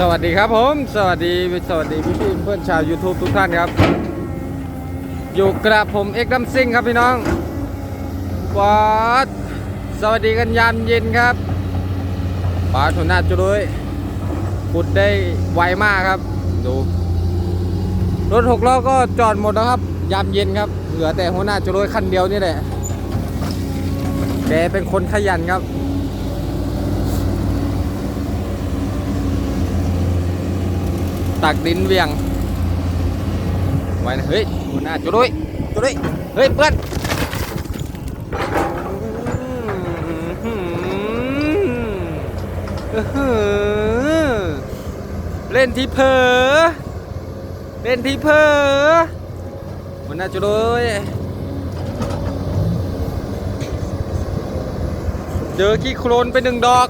สวัสดีครับผม สวัสดีสวัสดีพี่พี่เพื่อนชาว YouTube ทุกท่านครับ อยู่กระผมเอ็กดัมซิงครับพี่น้องวัดสวัสดีกันยามเย็นครับปาทุนนาจุด้ยขุดได้ไวมากครับ ดู รถหกล้อก็จอดหมดแล้วครับ ยามเย็นครับ เหลือแต่หัวหน้าจุด้ยคันเดียวนี่แหละแกเป็นคนขยันครับ ตักดินเวียง ไว้นะเฮ้ยหัวหน้าจุด้วยจุด้วยเฮ้ยเพื่อนเล่นที่เพอเล่นที่เพอหัวหน้าจุด้วยเจอขี้โคลนไปหนึ่งดอก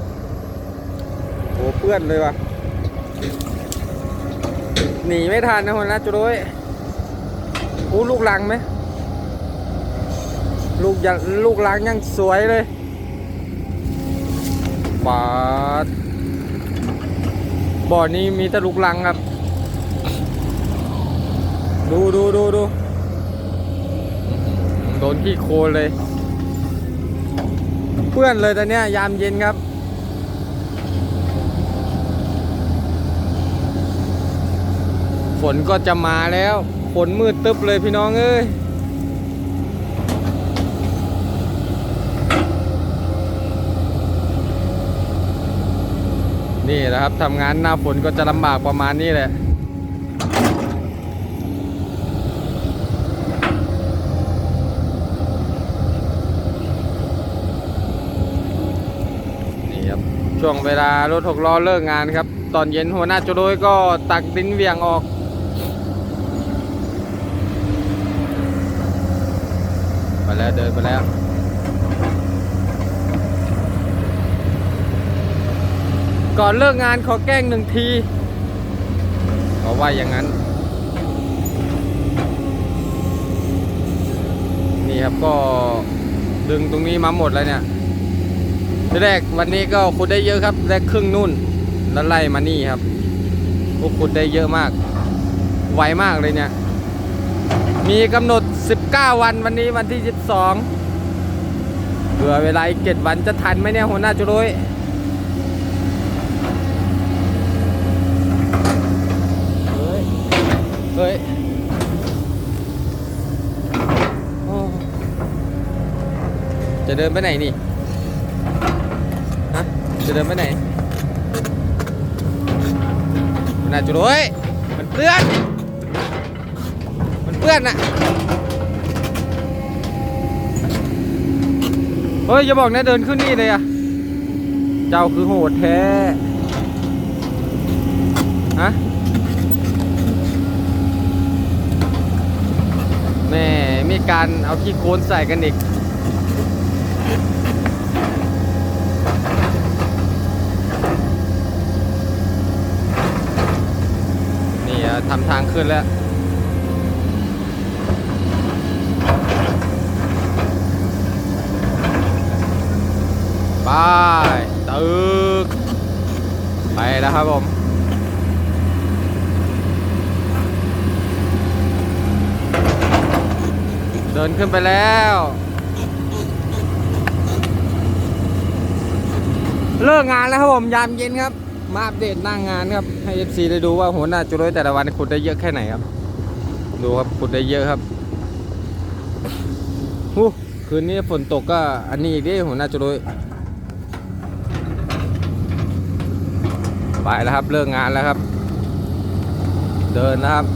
โอ้เปื้อนเลยว่ะ หนีไม่ทันนะคนนะจุ้ยอู้ลูกลังไหมลูกยังลูกลังยังสวยเลยบาดบ่อนี้มีแต่ลูกลังครับ ดูดูดูดูโดนที่โคลนเลย เพื่อนเลยตอนเนี้ยยามเย็นครับ นก็จะมาแล้วฝนมืดตึ๊บเลยพี่น้องเอ้ยนี่แหละครับทำงานหน้าฝนก็จะลำบากประมาณนี้แหละนี่ครับช่วงเวลารถหกล้อเลิกงานครับ ตอนเย็นหัวหน้าจโดยก็ตักดินเวียงออก ไปแล้วเดินไปแล้วก่อนเลิกงานขอแกล้งหนึ่งทีเขาว่าอย่างนั้น นี่ครับก็ดึงตรงนี้มาหมดแล้วเนี่ยทีแรกวันนี้ก็ขุดได้เยอะครับแรกครึ่งนู่น แล้วไล่มานี่ครับพวกขุดได้เยอะมาก ไวมากเลยเนี่ย มีกำหนด 19 วันวันนี้วันที่ 12เหลือเวลาอีกเจ็ดวันจะทันไหมเนี่ยหัวหน้าจุรุยเฮ้ย เฮ้ยจะเดินไปไหนนี่ ฮะ จะเดินไปไหนหัวหน้าจุรุยมันเปื้อน เปื้อนอะเฮ้ยอย่าบอกนะเดินขึ้นนี่เลยอะเจ้าคือโหดแท้ฮะแม่มีการเอาขี้โคลนใส่กันอีกนี่อะทำทางขึ้นแล้ว ไปตึกไปแล้วครับผมเดินขึ้นไปแล้ว เลิกงานแล้วครับผมยามเย็นครับ มาอัปเดตหน้างงานครับให้ FC ได้ดูว่าหัวหน้าจุลยแต่ละวันขุดได้เยอะแค่ไหนครับ ดูครับขุดได้เยอะครับหูคืนนี้ฝนตกก็อันนี้อีกดิหัวหน้าจุลย ไปแล้วครับเลิกงานแล้วครับ เดินนะครับ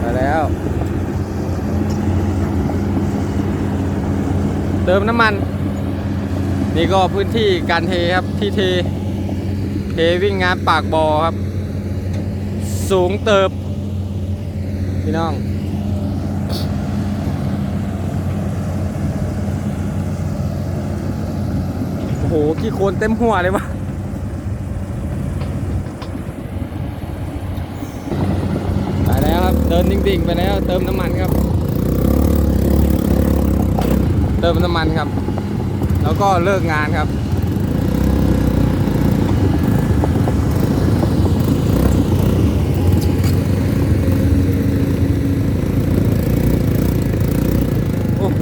ไปแล้วเติมน้ำมัน นี่ก็พื้นที่การเทครับที่เท เทวิ่งงานปากบ่อครับ สูงเติบ พี่น้อง โอ้โหขี้โคลนเต็มหัวเลยวะไปแล้วครับ เดินดิ่งๆ ไปแล้ว เติมน้ำมันครับ เติมน้ำมันครับ แล้วก็เลิกงานครับ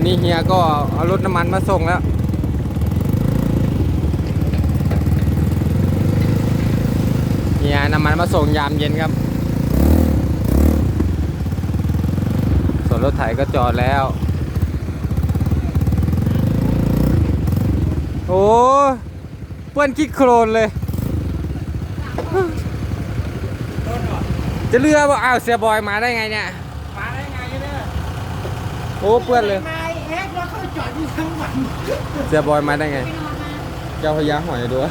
นี่เฮียก็เอารถน้ำมันมาส่งแล้ว เฮียน้ำมันมาส่งยามเย็นครับ ส่วนรถไถก็จอดแล้ว โอ้เปื้อนขี้โครนเลย จะเรือว่าอ้าวเสียบอยมาได้ไงเนี่ย มาได้ไงเนี่ยโอ้เปื้อนเลย จอดอยู่ทั้งวันเสียบอยมาได้ไง เจ้าพญาหอยด้วย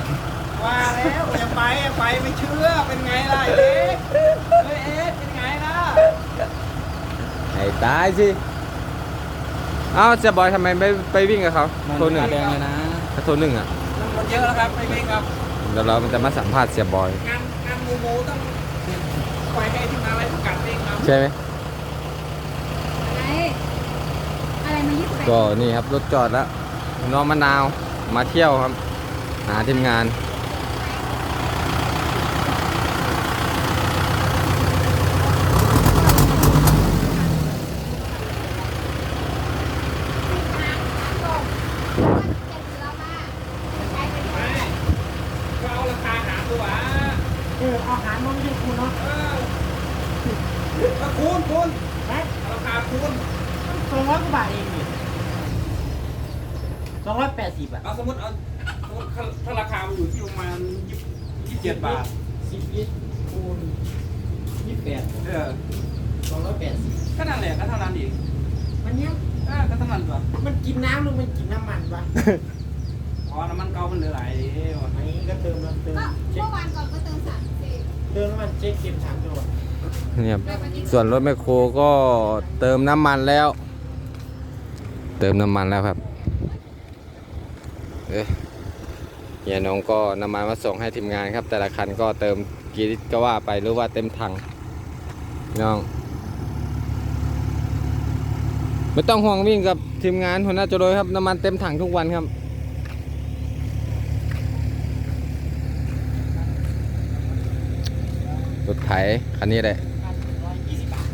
ว่าแล้วอย่าไปอย่าไปไม่เชื่อเป็นไงล่ะเอ็กซ์เฮ้ยเอ็กซ์เป็นไงล่ะไอ้ตายสิเอ้าเสียบอยทำไมไม่ไปวิ่งกับเขาโทรหนึ่งแดงเลยนะโทรหนึ่งอะมันเยอะแล้วครับไม่วิ่งครับเดี๋ยวเราจะมาสัมภาษณ์เสียบอยงานงานหมูหมูต้องปล่อยให้ทีมงานอะไรประกาศเองครับใช่ไหม อะไร อะไรมายี่สิบแปด ก็นี่ครับรถจอดแล้วน้องมะนาวมาเที่ยวครับ หาทีมงาน ก็เอาราคาหารดูวะ เออเอาหารมันไม่ใช่คุณเนาะ เออก็คูณคูณ นะ เอาราคาคูณ สองร้อยกว่า บาทเองนี่สองร้อยแปดสิบอะเอาสมมติเอาสมมติถ้าราคามันอยู่ที่ประมาณยี่สิบเจ็ดบาทสิบลิตรคูณยี่สิบแปดเออสองร้อยแปดสิบก็นั่นแหละก็เท่านั้นเองมันเนี้ยเออก็เท่านั้นตัวมันกินน้ำหรือมันกินน้ำมันวะอ๋อน้ำมันเก่ามันเหลือหลายเดียวอันนี้ก็เติมน้ำเติมก็เช็คเมื่อวานก่อนก็เติมสามสิบเติมน้ำมันเช็คเก็บถังตัวเนี่ยครับส่วนรถแมคโครก็เติมน้ำมันแล้ว เติมน้ำมันแล้วครับ เอ้ยเฮียน้องก็น้ำมันมาส่งให้ทีมงานครับ แต่ละคันก็เติมกี่ลิตรก็ว่าไปหรือว่าเต็มถังน้อง ไม่ต้องห่วงวิ่งกับทีมงานหัวหน้าจรวยครับน้ำมันเต็มถังทุกวันครับรถไถคันนี้เลย ยี่สิบบาท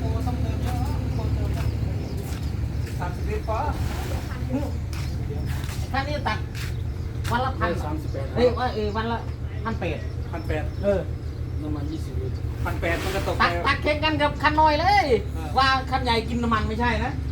โอ้ต้องเติมเยอะโอ้เติมสามสิบลิตร พอค่านี้ตัดวันละพันสามสิบแปดเอ้ยว่าเออวันละพันแปดพันแปดเออน้ำมันยี่สิบลิตรพันแปดมันก็ตกตัไปกตักเข่งกันกับคันน้อยเลย เออ ว่าคันใหญ่กินน้ำมันไม่ใช่นะเ